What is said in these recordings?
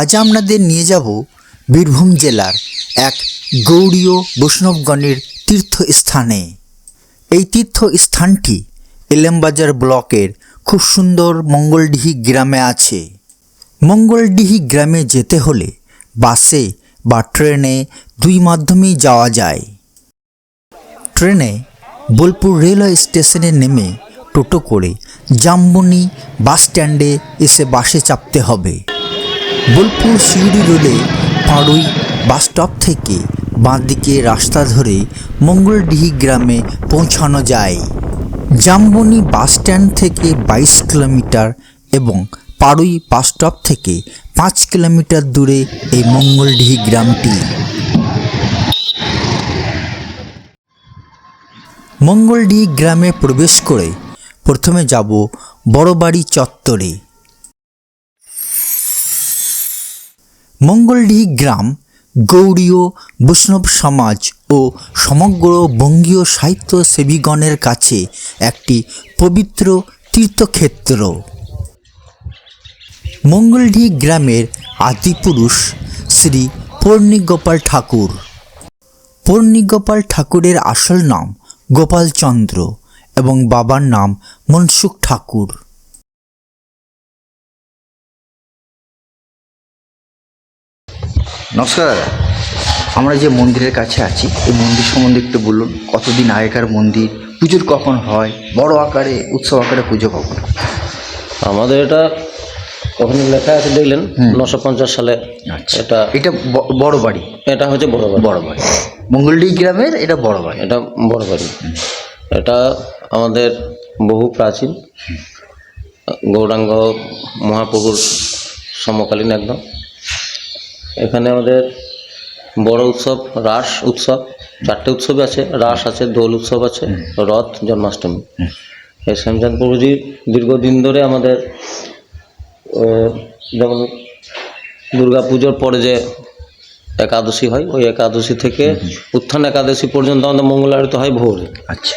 আজ আপনাদের নিয়ে যাব বীরভূম জেলার এক গৌড়ীয় বৈষ্ণবগণের তীর্থস্থানে। এই তীর্থস্থানটি এলেমবাজার ব্লকের খুব সুন্দর মঙ্গলডিহি গ্রামে আছে। মঙ্গলডিহি গ্রামে যেতে হলে বাসে বা ট্রেনে দুই মাধ্যমেই যাওয়া যায়। ট্রেনে বোলপুর রেলওয়ে স্টেশনে নেমে টোটো করে জামবনি বাস স্ট্যান্ডে এসে বাসে চাপতে হবে। বোলপুর সিউড়ি রোডে পাড়ুই বাস স্টপ থেকে বাঁদিকে রাস্তা ধরে মঙ্গলডিহি গ্রামে পৌঁছানো যায়। জামবনি বাস স্ট্যান্ড থেকে বাইশ কিলোমিটার এবং পাড়ুই বাস স্টপ থেকে পাঁচ কিলোমিটার দূরে এই মঙ্গলডিহি গ্রামটি। মঙ্গলডিহি গ্রামে প্রবেশ করে প্রথমে যাব বড়বাড়ি চত্বরে। মঙ্গলডিহি গ্রাম গৌড়ীয় বৈষ্ণব সমাজ ও সমগ্র বঙ্গীয় সাহিত্য সেবীগণের কাছে একটি পবিত্র তীর্থক্ষেত্র। মঙ্গলডিহি গ্রামের আদিপুরুষ শ্রী পূর্ণিগোপাল ঠাকুর। পূর্ণিগোপাল ঠাকুরের আসল নাম গোপালচন্দ্র এবং বাবার নাম মনসুখ ঠাকুর। নমস্কার দাদা। আমরা যে মন্দিরের কাছে আছি এই মন্দির সম্বন্ধে একটু বলুন কতদিন আগেকার মন্দির পুজোর কখন হয় বড় আকারে উৎসব আকারে পুজো কখন? আমাদের এটা ওখানে লেখা আছে দেখলেন নশো পঞ্চাশ সালে আচ্ছা। এটা এটা বড় বাড়ি? এটা হচ্ছে বড় বাড়ি। বড় বাড়ি। মঙ্গলডি গ্রামের এটা বড় বাড়ি? এটা বড় বাড়ি। এটা আমাদের বহু প্রাচীন গৌরাঙ্গ মহাপ্রভুর সমকালীন একদম। এখানে আমাদের বড় উৎসব রাস উৎসব চারটে উৎসবই আছে। রাস আছে দোল উৎসব আছে রথ জন্মাষ্টমী। এই শ্যামচাঁদ প্রভুজির দীর্ঘদিন ধরে আমাদের যেমন দুর্গা পুজোর পরে যে একাদশী হয় ওই একাদশী থেকে উত্থান একাদশী পর্যন্ত আমাদের মঙ্গল আরতি হয় ভোরে। আচ্ছা।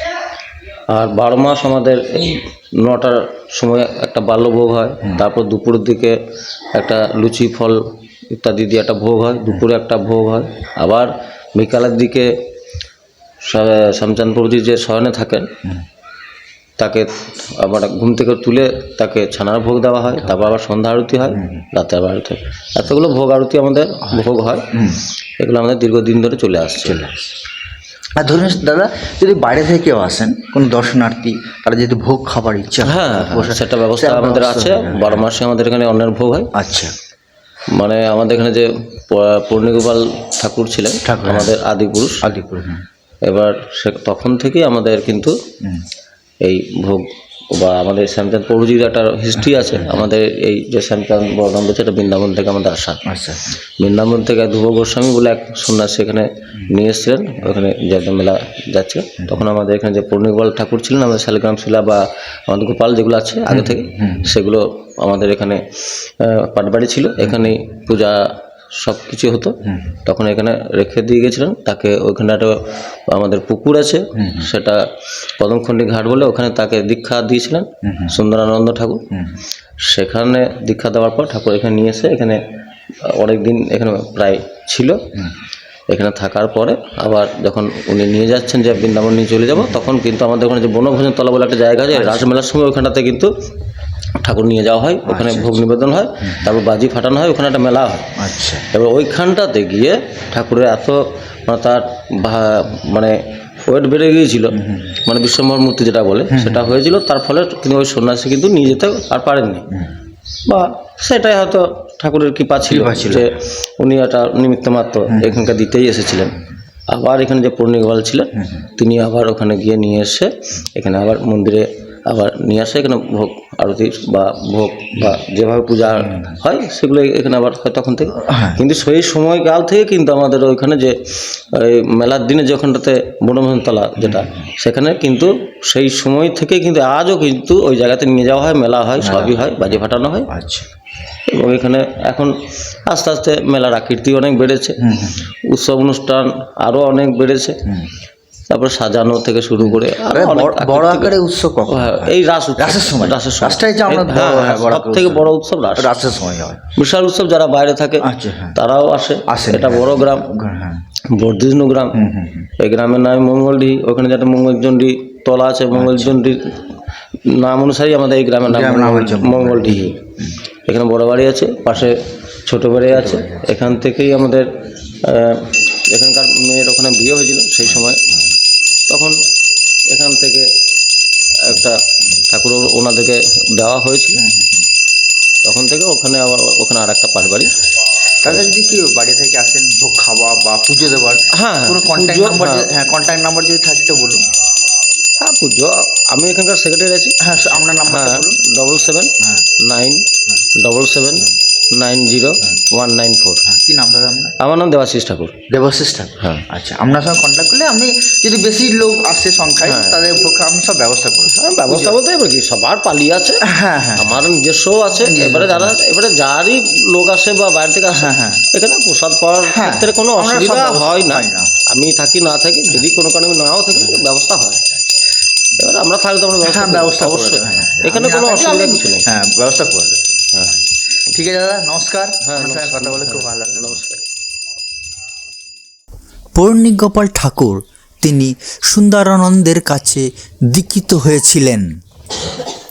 আর বারো মাস আমাদের এই নটার সময় একটা বাল্যভোগ হয় তারপর দুপুরের দিকে একটা লুচি ফল ইত্যাদি দিয়ে একটা ভোগ হয় দুপুরে একটা ভোগ হয়। আবার বিকালের দিকে শ্যামচাঁদ প্রভুজি যে শয়নে থাকেন তাকে আবার ঘুম থেকে তুলে তাকে ছানার ভোগ দেওয়া হয় তারপর আবার সন্ধ্যা আরতি হয় রাতে আবার আরতি হয়। এতগুলো ভোগ আরতি আমাদের ভোগ হয় এগুলো আমাদের দীর্ঘদিন ধরে চলে আসছে। চলে আর ধরুন দাদা যদি বাইরে থেকে কেউ আসেন কোনো দর্শনার্থী তারা যদি ভোগ খাবার ইচ্ছা হ্যাঁ সেটা ব্যবস্থা আমাদের আছে। বারো মাসে আমাদের এখানে অন্যের ভোগ হয়। আচ্ছা। মানে আমাদের এখানে যে পূর্ণিগোপাল ঠাকুর ছিলেন হ্যাঁ। আমাদের আদি পুরুষ আদিপুর হুম। এবার সে তখন থেকেই আমাদের কিন্তু এই ভোগ বা আমাদের শ্যামচাঁদ প্রভুজির একটা হিস্ট্রি আছে। আমাদের এই যে শ্যামচাঁদ বর্ধন রয়েছে এটা বৃন্দাবন থেকে আমাদের আসা। আচ্ছা। বৃন্দাবন থেকে ধ্রুব গোস্বামী বলে এক সন্ন্যাসী এখানে নিয়ে এসেছিলেন ওখানে জয়দেব মেলা যাচ্ছে। তখন আমাদের এখানে যে পূর্ণিগোপাল ঠাকুর ছিলেন আমাদের শালিগ্রাম শিলা বা আমাদের গোপাল যেগুলো আছে আগে থেকে সেগুলো আমাদের এখানে পাটবাড়ি ছিল। এখানেই পূজা সব কিছু হতো তখন এখানে রেখে দিয়ে গেছিলেন তাকে ওইখানে একটা আমাদের পুকুর আছে সেটা কদমখণ্ডী ঘাট বলে ওখানে তাকে দীক্ষা দিয়েছিলেন সুন্দরানন্দ ঠাকুর। সেখানে দীক্ষা দেওয়ার পর ঠাকুর এখানে নিয়ে এসে এখানে অনেক দিন এখানে প্রায় ছিল। এখানে থাকার পরে আবার যখন উনি নিয়ে যাচ্ছেন যে বৃন্দাবন নিয়ে চলে যাব তখন কিন্তু আমাদের ওখানে যে বনভোজন তলা বলে একটা জায়গা আছে রাসমেলার সময় ওখানটাতে কিন্তু ঠাকুর নিয়ে যাওয়া হয় ওখানে ভোগ নিবেদন হয় তারপর বাজি ফাটানো হয় ওখানে একটা মেলা হয়। আচ্ছা। এবার ওইখানটাতে গিয়ে ঠাকুরের এত মানে তার মানে ওয়েট বেড়ে গিয়েছিল। মানে বিশ্বম্ভর মূর্তি যেটা বলে সেটা হয়েছিল। তার ফলে তিনি ওই সন্ন্যাসী কিন্তু নিয়ে যেতে আর পারেননি। বা সেটাই হয়তো ঠাকুরের কৃপা ছিল। যে উনি একটা নিমিত্ত মাত্র এখানকার দিতেই এসেছিলেন। আবার এখানে যে পূর্ণিগোপাল ছিলেন তিনি আবার ওখানে গিয়ে নিয়ে এসে এখানে আবার মন্দিরে আবার নিয়ে আসে এখানে ভোগ আরতি বা ভোগ বা যেভাবে পূজা হয় সেগুলো এখানে আবার হয় তখন থেকে। কিন্তু সেই সময়কাল থেকে কিন্তু আমাদের ওইখানে যে মেলার দিনে যে ওখানটাতে বনভোজনতলা যেটা সেখানে কিন্তু সেই সময় থেকে কিন্তু আজও কিন্তু ওই জায়গাতে নিয়ে যাওয়া হয় মেলা হয় সবই হয় বাজি ফাটানো হয়। আচ্ছা। এবং এখানে এখন আস্তে আস্তে মেলার আকৃতি অনেক বেড়েছে। উৎসব অনুষ্ঠান আরও অনেক বেড়েছে। তারপরে সাজানো থেকে শুরু করে বড়- আকারে উৎসব কখন হ্যাঁ, এই রাস রাসের সময়? রাসের সময়। রাসটাই যে আমরা হ্যাঁ, হ্যাঁ, সব থেকে। বড় উৎসব রাস। রাসের সময় হয়। বিশাল উৎসব যারা বাইরে থাকে আচ্ছা তারাও আসে। আসে এটা। বড় গ্রাম বর্ধিষ্ণু গ্রাম। এই গ্রামের নাম মঙ্গলডি ওখানে যেটা মঙ্গলচন্ডী তলা আছে মঙ্গলচন্ডী নাম অনুসারেই আমাদের এই গ্রামের নাম গ্রামের হচ্ছে মঙ্গলডি। এখানে বড় বাড়ি আছে পাশে ছোট বাড়ি আছে। এখান থেকেই আমাদের এখানকার মেয়ের ওখানে বিয়ে হয়েছিল সেই সময়। তখন এখান থেকে একটা ঠাকুর ওনাদেরকে দেওয়া হয়েছিল। তখন থেকে ওখানে আবার ওখানে আর একটা পাশ বাড়ি তাহলে যদি কেউ বাড়ি থেকে আসেন ভোগ খাওয়া বা পুজো দেওয়ার হ্যাঁ, হ্যাঁ, কোনো কন্ট্যাক্ট নাম্বার হ্যাঁ। কন্ট্যাক্ট নাম্বার যদি থাকে তো বলুন। হ্যাঁ পুজো আমি এখানকার সেক্রেটারি আছি। হ্যাঁ আপনার নাম্বারটা হ্যাঁ double seven nine double seven nine zero one nine four. হ্যাঁ কী নাম দাদা আপনার? আমার নাম দেবাশিস ঠাকুর। দেবশিস ঠাকুর। হ্যাঁ। আচ্ছা আপনার সঙ্গে কন্ট্যাক্ট করলে আপনি যদি বেশি লোক আসে সংখ্যায় হ্যাঁ। তাদের পক্ষে আমি সব ব্যবস্থা করে দেবো। হ্যাঁ, ব্যবস্থা বলতে এবার কি সবার পালি আছে। হ্যাঁ হ্যাঁ। আমার নিজস্ব আছে। এবারে যারা এবারে যারই লোক আসে বা বাইরে থেকে আসে হ্যাঁ। এখানে প্রসাদ পাওয়ার ক্ষেত্রে কোনো অসুবিধা হয় না। আমি থাকি না থাকি যদি কোনো কারণে নাও থাকি ব্যবস্থা হয়। এবার আমরা থাকলে তো আমরা ব্যবস্থা ব্যবস্থা অবশ্যই। এখানে কোনো অসুবিধা কিছু নেই। হ্যাঁ ব্যবস্থা করে দেবো। হ্যাঁ। ঠিক আছে দাদা নমস্কার। হ্যাঁ আপনার সঙ্গে কথা বলে খুব ভালো লাগল। নমস্কার। পৌর্ণিগোপাল ঠাকুর তিনি সুন্দরানন্দের কাছে দীক্ষিত হয়েছিলেন।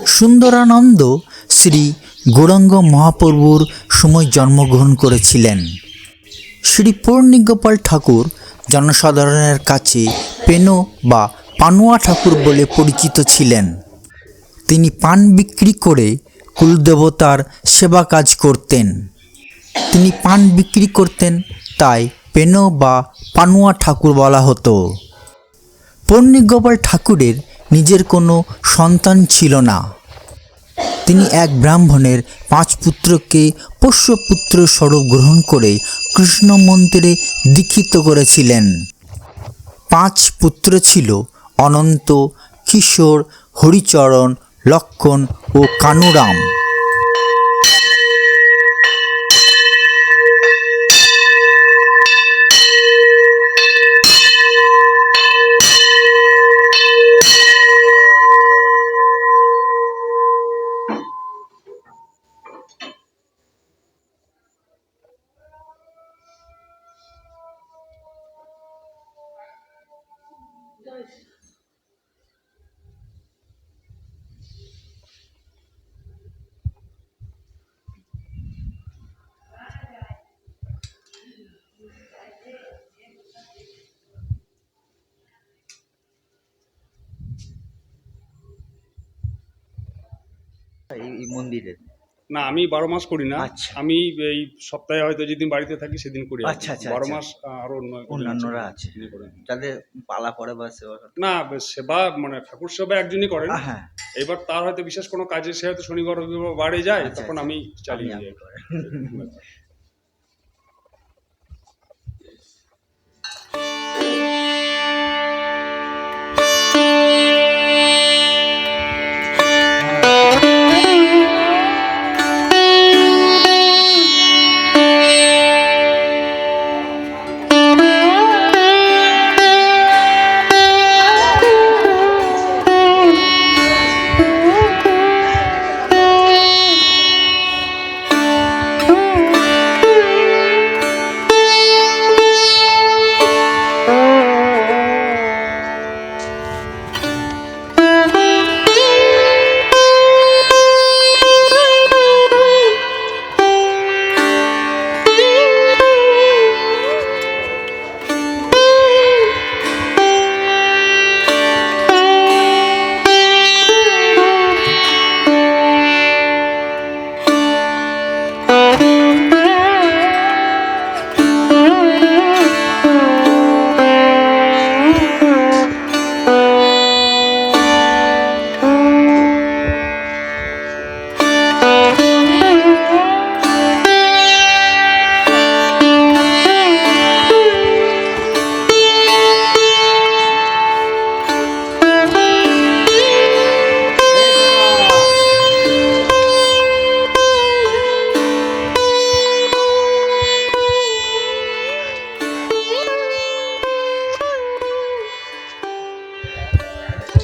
সুন্দরানন্দ শ্রী গৌরাঙ্গ মহাপ্রভুর সময় জন্মগ্রহণ করেছিলেন। শ্রী পৌর্ণিগোপাল ঠাকুর জনসাধারণের কাছে পেনো বা পানুয়া ঠাকুর বলে পরিচিত ছিলেন। তিনি পান বিক্রি করে কুলদেবতার সেবা কাজ করতেন। তিনি পান বিক্রি করতেন, তাই পেনো বা পানুয়া ঠাকুর বলা হতো। পন্নিগোপাল ঠাকুরের নিজের কোনো সন্তান ছিল না। তিনি এক ব্রাহ্মণের পাঁচ পুত্রকে পোষ্যপুত্র স্বরূপ গ্রহণ করে কৃষ্ণ মন্দিরে দীক্ষিত করেছিলেন। পাঁচ পুত্র ছিল অনন্ত, কিশোর, হরিচরণ লক্ষণ ও কানুরাম। না আমি বারো মাস করি না আচ্ছা। আমি এই সপ্তাহে হয়তো যেদিন বাড়িতে থাকি সেদিন করি আচ্ছা, আচ্ছা, বারো আচ্ছা। মাস আরও অন্যান্যরা আছে যাদের পালা পড়ে বা সেবা করে। না সেবা মানে ঠাকুর সেবা একজনই করেন হ্যাঁ এবার তার হয়তো বিশেষ কোনো কাজে সে হয়তো শনিবার রবিবার বাড়ি যায় আচ্ছা, তখন। আমি চালিয়ে যাই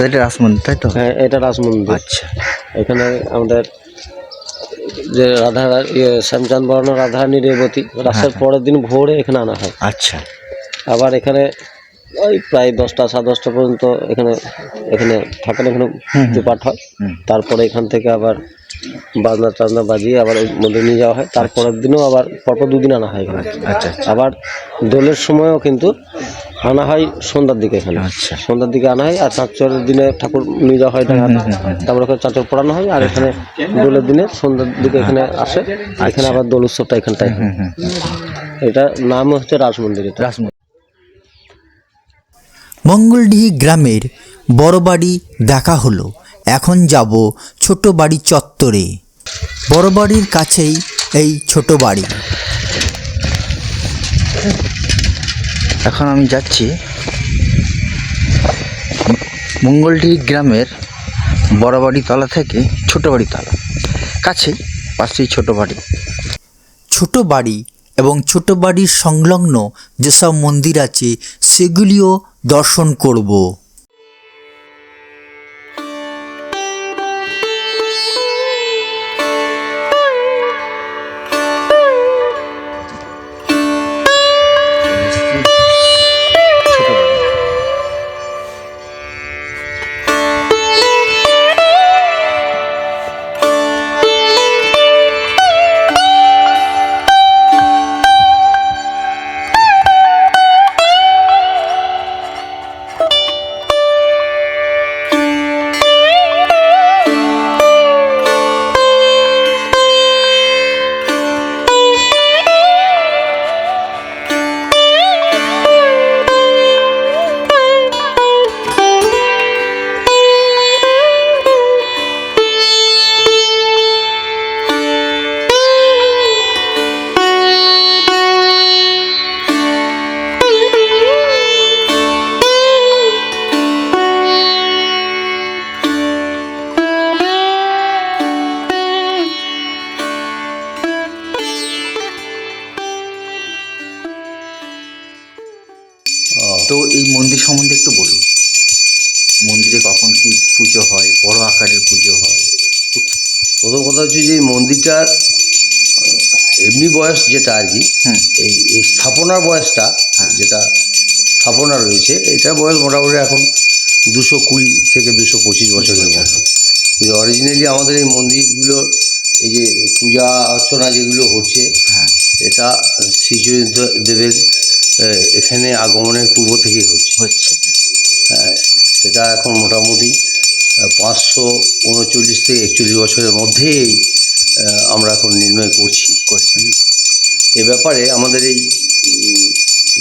এটা রাসমন্দির তাই তো? হ্যাঁ এটা রাসমন্দির আচ্ছা। এখানে আমাদের যে রাধা ইয়ে শ্যামচাঁদ বর্ণ রাধারানী রেবতী রাসের পরের দিন ভোরে এখানে আনা হয়। আচ্ছা। আবার এখানে ওই প্রায় দশটা সাড়ে দশটা পর্যন্ত এখানে এখানে থাকেন এখানে পাঠ হয়। তারপরে এখান থেকে আবার বাজনা টাজনা বাজিয়ে আবার ওই মন্দিরে নিয়ে যাওয়া হয়। তারপরের দিনও আবার পরপর দুদিন আনা হয় এখানে। আচ্ছা আবার দোলের সময়ও কিন্তু আনা হয় সন্ধ্যার দিকে এখানে। আচ্ছা। সন্ধ্যার দিকে আনা হয় আর চাঁচরের দিনে ঠাকুর নিয়ে যাওয়া হয় তারপরে ওখানে চাঁচর পড়ানো হয় আর এখানে দোলের দিনে সন্ধ্যার দিকে এখানে আসে। এখানে আবার দোল উৎসবটা এখানটায়। এটা নাম হচ্ছে রাস মন্দির এটা মঙ্গলডিহি গ্রামের বড় বাড়ি দেখা হলো। এখন যাব ছোট বাড়ি চত্বরে। বড় বাড়ির কাছেই এই ছোট বাড়ি। এখন আমি যাচ্ছি মঙ্গলটি গ্রামের বড়বাড়ি তলা থেকে ছোট বাড়ি তলা। কাছেই পাশেই ছোট বাড়ি। ছোট বাড়ি এবং ছোট বাড়ির সংলগ্ন যেসব মন্দির আছে সেগুলিও দর্শন করব। তো এই মন্দির সম্বন্ধে একটু বলুন। মন্দিরে কখন কি পুজো হয়? বড় আকারের পুজো হয়? প্রথম কথা হচ্ছে যে এই মন্দিরটার এমনি বয়স যেটা আর কি এই এই স্থাপনার বয়সটা যেটা স্থাপনা রয়েছে এটার বয়স মোটামুটি এখন দুশো কুড়ি থেকে দুশো পঁচিশ বছরের মতো। কিন্তু অরিজিনালি আমাদের এই মন্দিরগুলো এই যে পূজা অর্চনা যেগুলো হচ্ছে হ্যাঁ। এটা শ্রীচরিত দেবের এখানে আগমনের পূর্ব থেকেই হচ্ছে। হচ্ছে। হ্যাঁ, সেটা এখন মোটামুটি পাঁচশো উনচল্লিশ থেকে একচল্লিশ বছরের মধ্যেই আমরা এখন নির্ণয় করছি। করছে। এ ব্যাপারে আমাদের এই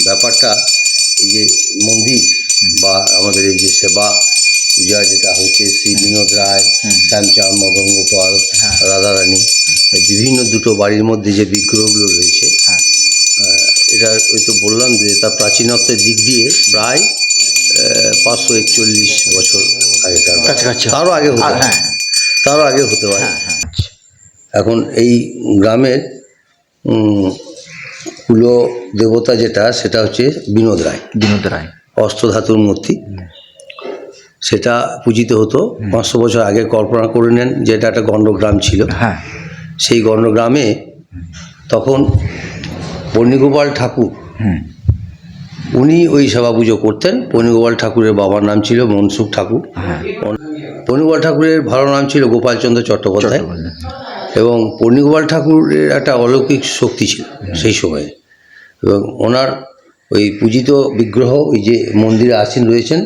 ব্যাপারটা এই যে মন্দির বা আমাদের এই যে সেবা পূজা যেটা হচ্ছে শ্রী বিনোদ রায় শ্যামচাঁদ মদন গোপাল হ্যাঁ। রাধারানী বিভিন্ন দুটো বাড়ির মধ্যে যে বিগ্রহগুলো রয়েছে হ্যাঁ। এটা ওই তো বললাম যে তার প্রাচীনত্বের দিক দিয়ে প্রায় পাঁচশো একচল্লিশ বছর আগেকার। তারও আগে হতে হ্যাঁ। তারও আগে হতে পারে। হ্যাঁ হ্যাঁ আচ্ছা। এখন এই গ্রামের কুলো দেবতা যেটা সেটা হচ্ছে বিনোদ রায়। বিনোদ রায়। অষ্টধাতুর মূর্তি। সেটা পূজিত হতো পাঁচশো বছর আগে কল্পনা করে নেন যেটা একটা গণ্ডগ্রাম ছিল। হ্যাঁ। সেই গণ্ডগ্রামে তখন পর্ণিগোপাল ঠাকুর। হুম। উনি ওই সেবা পুজো করতেন। পর্ণিগোপাল ঠাকুরের বাবার নাম ছিল মনসুখ ঠাকুর। হ্যাঁ। পর্ণিগোপাল ঠাকুরের ভালো নাম ছিল গোপালচন্দ্র চট্টোপাধ্যায়। এবং পর্ণিগোপাল ঠাকুরের একটা অলৌকিক শক্তি ছিল সেই সময়ে। এবং ওনার ওই পূজিত বিগ্রহ ওই যে মন্দিরে আসীন রয়েছেন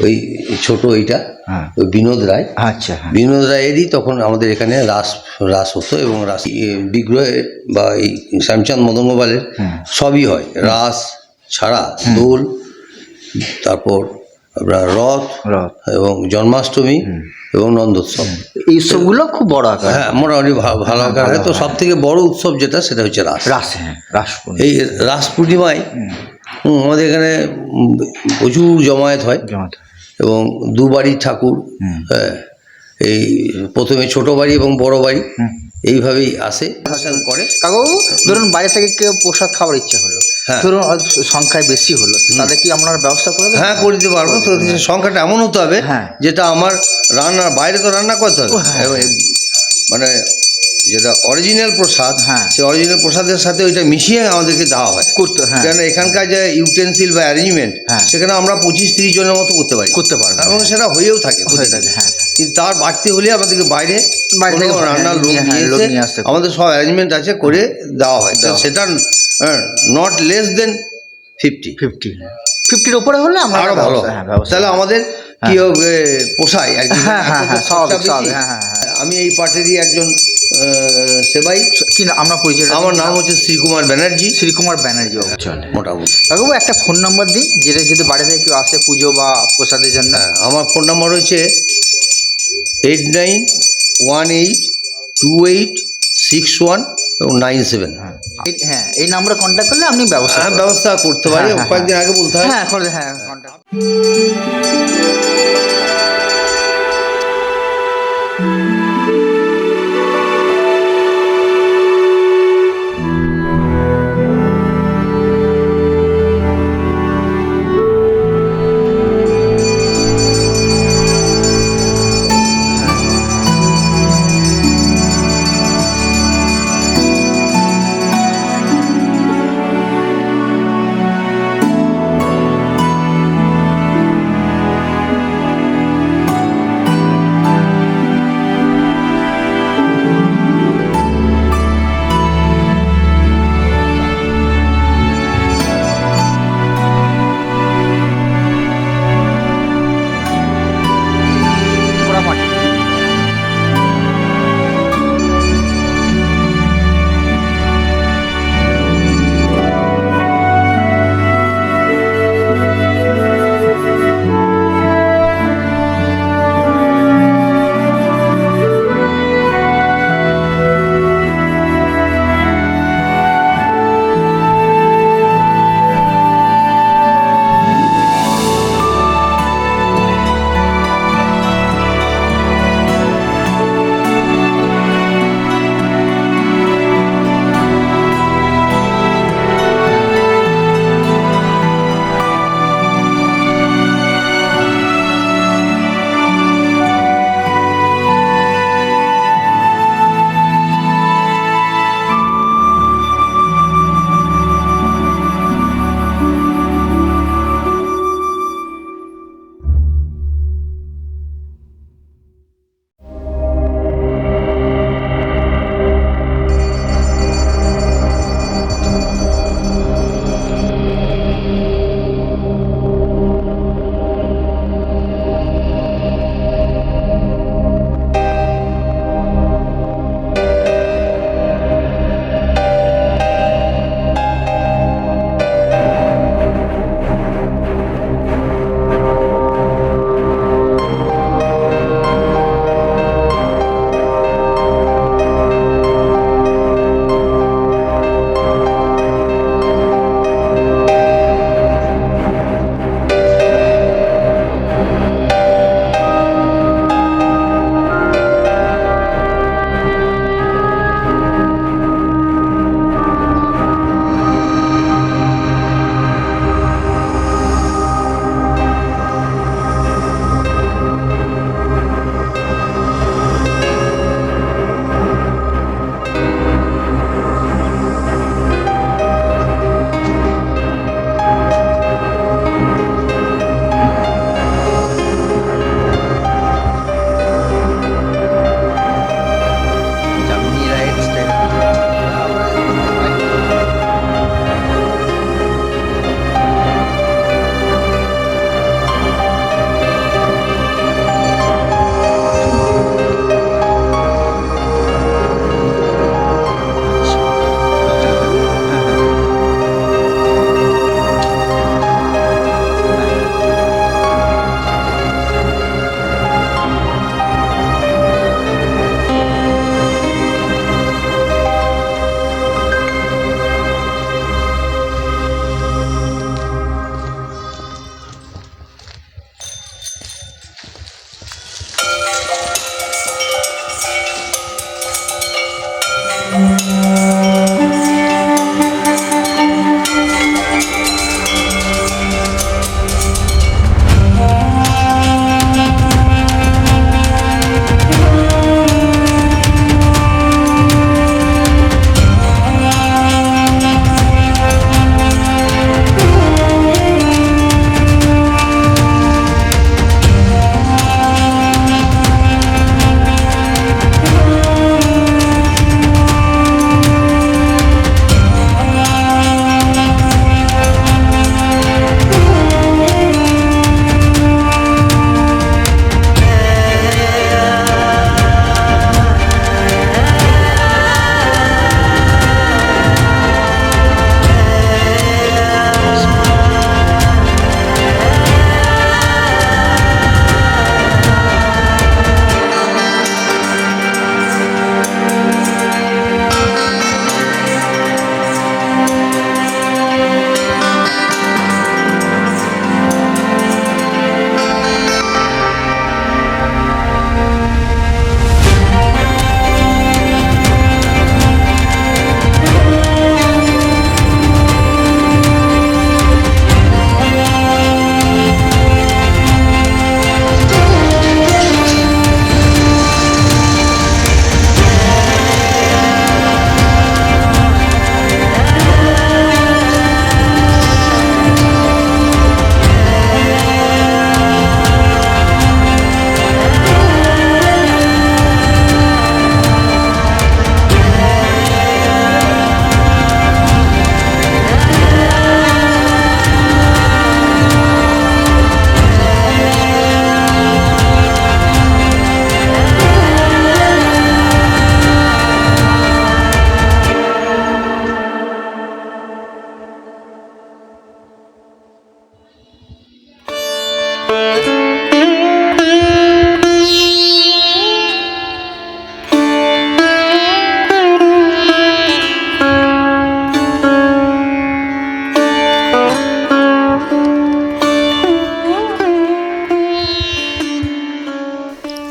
ওই ছোট এইটা হ্যাঁ। বিনোদ রায়। আচ্ছা হ্যাঁ। বিনোদ রায়েরই তখন আমাদের এখানে রাস রাস হতো এবং রাস বিগ্রহে বা এই শ্যামচাঁদ মদন গোপালের সবই হয়। রাস ছাড়া দোল তারপর আপনার রথ রথ। এবং জন্মাষ্টমী এবং নন্দোৎসব। এই উৎসবগুলো খুব বড় আকার। হ্যাঁ মোটামুটি ভালো আকার। হয় তো সব থেকে বড় উৎসব যেটা সেটা হচ্ছে রাস। রাস হ্যাঁ রাস এই রাস পূর্ণিমায় আমাদের এখানে প্রচুর জমায়েত হয়। জমাতে এবং দু বাড়ির ঠাকুর হ্যাঁ, এই প্রথমে ছোট বাড়ি এবং বড় বাড়ি এইভাবেই আসে। করে। কাকু ধরুন বাইরে থেকে কেউ প্রসাদ খাওয়ার ইচ্ছা হলো হ্যাঁ। ধরুন সংখ্যায় বেশি হলো তাহলে কি আপনারা ব্যবস্থা করে হ্যাঁ করে দিতে পারব। তো সংখ্যাটা এমন হতে হবে হ্যাঁ। যেটা আমার রান্না বাইরে তো রান্না করতে হবে। হ্যাঁ। মানে যেটা অরিজিনাল প্রসাদ হ্যাঁ। সেই অরিজিনাল প্রসাদের সাথে ওইটা মিশিয়ে আমাদেরকে দেওয়া হয়। করতে হ্যাঁ। কেন এখানকার যে ইউটেন্সিল বা অ্যারেঞ্জমেন্ট হ্যাঁ। সেখানে আমরা পঁচিশ তিরিশ জনের মতো করতে পারি। করতে পারব এবং সেটা হয়েও থাকে হয়ে থাকে হ্যাঁ কিন্তু তার বাড়তি হলে আমাদেরকে বাইরে রান্নার লোক হ্যাঁ, নিয়ে এসে আসতে আমাদের সব অ্যারেঞ্জমেন্ট আছে করে দেওয়া হয়। সেটা not less than fifty fifty ফিফটির উপরে হলে আমরা আরও ভালো। হ্যাঁ তাহলে আমাদের কি হবে পোষায় আর কি হ্যাঁ, হ্যাঁ, হ্যাঁ, হ্যাঁ, হ্যাঁ, হ্যাঁ। আমি এই পার্টিরই একজন সেবাই। কি না আমরা পরিচয় আমার নাম হচ্ছে শ্রীকুমার ব্যানার্জি। শ্রীকুমার ব্যানার্জি চলে মোটামুটি। কাকু একটা ফোন নাম্বার দিই যেটা যদি বাড়ি থেকে কেউ আসে পুজো বা প্রসাদের জন্য। হ্যাঁ আমার ফোন নাম্বার হচ্ছে eight nine one eight two eight six one এবং নাইন সেভেন। এই- হ্যাঁ এই নাম্বারে কন্ট্যাক্ট করলে আপনি ব্যবস্থা হ্যাঁ ব্যবস্থা করতে পারি হ্যাঁ, হ্যাঁ, কয়েকদিন আগে বলতে হয়। হ্যাঁ হ্যাঁ contact-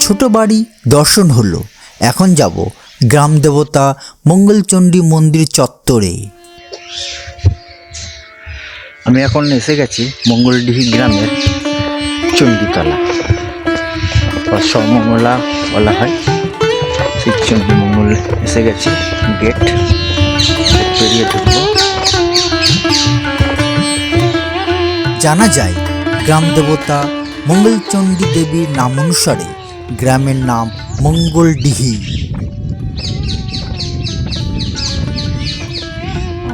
ছোট বাড়ি দর্শন হলো। এখন যাব গ্রাম দেবতা মঙ্গলচণ্ডী মন্দির চত্বরে। আমি এখন এসে গেছি মঙ্গলডিহি গ্রামের চণ্ডীতলা। বা সর্বমঙ্গলা বলা হয়। সেই চণ্ডী মঙ্গল এসে গেছি গেট পেরিয়ে ঢুকবো। জানা যায় গ্রাম দেবতা মঙ্গলচণ্ডী দেবীর নাম অনুসারে গ্রামের নাম মঙ্গলডিহি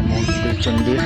মঙ্গলচণ্ডীর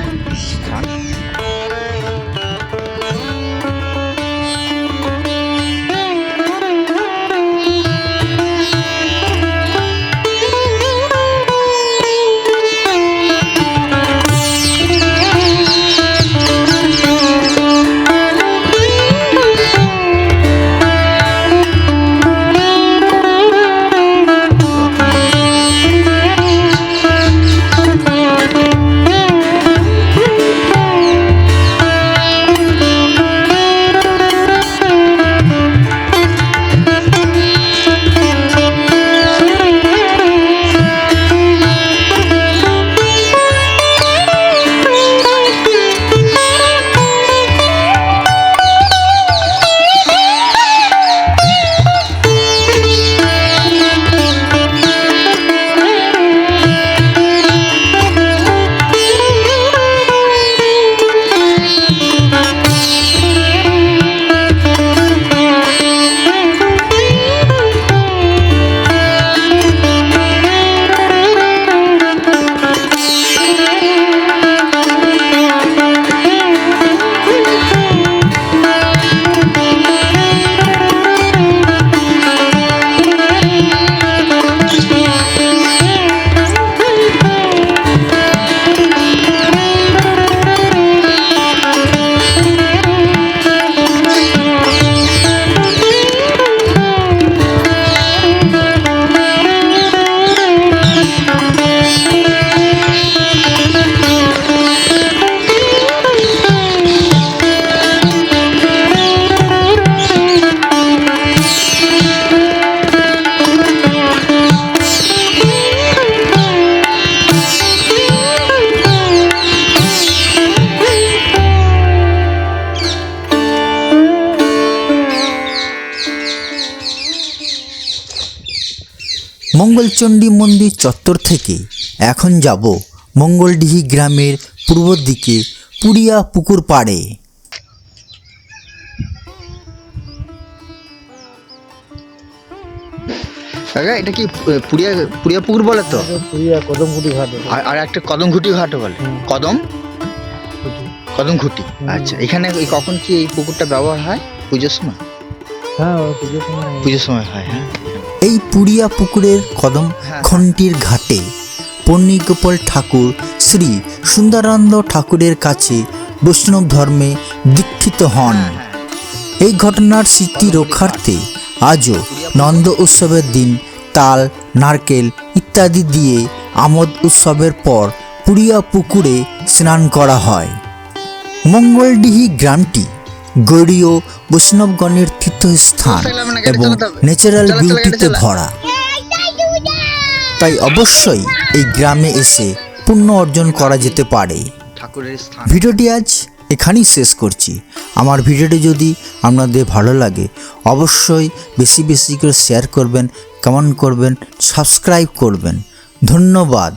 মঙ্গলচণ্ডী মন্দির চত্বর থেকে এখন যাব মঙ্গলডিহি গ্রামের পূর্ব দিকে পুরিয়া পুকুর পাড়ে। কাকা এটা কি পুরিয়া পুরিয়া পুকুর বলে তো? আর আর একটা কদম ঘুটি ঘাটও বলে। কদম? কদম ঘুটি আচ্ছা এখানে কখন কি এই পুকুরটা ব্যবহার হয়? পুজোর সময়? পুজোর সময় হয় হ্যাঁ। এই পুরিয়া পুকুরের কদম খন্টির ঘাটে পন্নিগোপাল ঠাকুর শ্রী সুন্দরানন্দ ঠাকুরের কাছে বৈষ্ণব ধর্মে দীক্ষিত হন। এই ঘটনার স্মৃতি রক্ষার্থে আজও নন্দ উৎসবের দিন তাল নারকেল ইত্যাদি দিয়ে আমোদ উৎসবের পর পুরিয়া পুকুরে স্নান করা হয়। মঙ্গলডিহি গ্রামটি গৌরীয় বৈষ্ণবগণের তীর্থস্থান এবং ন্যাচারাল বিউটিতে ভরা। তাই অবশ্যই এই গ্রামে এসে পুণ্য অর্জন করা যেতে পারে। ভিডিওটি আজ এখানেই শেষ করছি। আমার ভিডিওটি যদি আপনাদের ভালো লাগে অবশ্যই বেশি বেশি করে শেয়ার করবেন কমেন্ট করবেন সাবস্ক্রাইব করবেন। ধন্যবাদ।